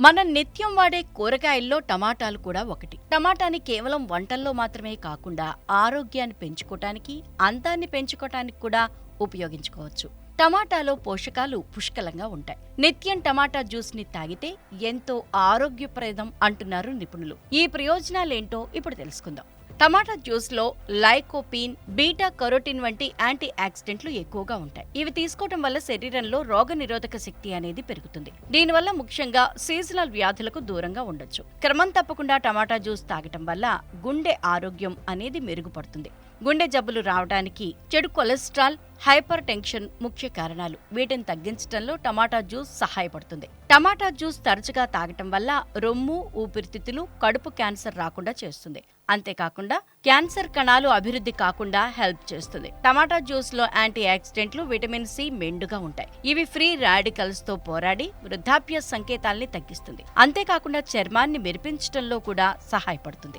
మనం నిత్యం వాడే కూరగాయల్లో టమాటాలు కూడా ఒకటి. టమాటాని కేవలం వంటల్లో మాత్రమే కాకుండా ఆరోగ్యాన్ని పెంచుకోవటానికి అందాన్ని పెంచుకోవటానికి కూడా ఉపయోగించుకోవచ్చు. టమాటాలో పోషకాలు పుష్కలంగా ఉంటాయి. నిత్యం టమాటా జ్యూస్ని తాగితే ఎంతో ఆరోగ్యప్రదం అంటున్నారు నిపుణులు. ఈ ప్రయోజనాలేంటో ఇప్పుడు తెలుసుకుందాం. టమాటా జ్యూస్లో లైకోపీన్ బీటా కరోటిన్ వంటి యాంటీ ఆక్సిడెంట్లు ఎక్కువగా ఉంటాయి. ఇవి తీసుకోవడం వల్ల శరీరంలో రోగ నిరోధక శక్తి అనేది పెరుగుతుంది. దీనివల్ల ముఖ్యంగా సీజనల్ వ్యాధులకు దూరంగా ఉండొచ్చు. క్రమం తప్పకుండా టమాటా జ్యూస్ తాగటం వల్ల గుండె ఆరోగ్యం అనేది మెరుగుపడుతుంది. గుండె జబ్బులు రావడానికి చెడు కొలెస్ట్రాల్ హైపర్ టెన్షన్ ముఖ్య కారణాలు. వీటిని తగ్గించడంలో టమాటా జ్యూస్ సహాయపడుతుంది. టమాటా జ్యూస్ తరచుగా తాగటం వల్ల రొమ్ము ఊపిరితిత్తులు కడుపు క్యాన్సర్ రాకుండా చేస్తుంది. అంతేకాకుండా క్యాన్సర్ కణాలు అభివృద్ధి కాకుండా హెల్ప్ చేస్తుంది. టమాటా జ్యూస్లో యాంటీ ఆక్సిడెంట్లు విటమిన్ సి మెండుగా ఉంటాయి. ఇవి ఫ్రీ రాడికల్స్తో పోరాడి వృద్ధాప్య సంకేతాల్ని తగ్గిస్తుంది. అంతేకాకుండా చర్మాన్ని మెరిపించడంలో కూడా సహాయపడుతుంది.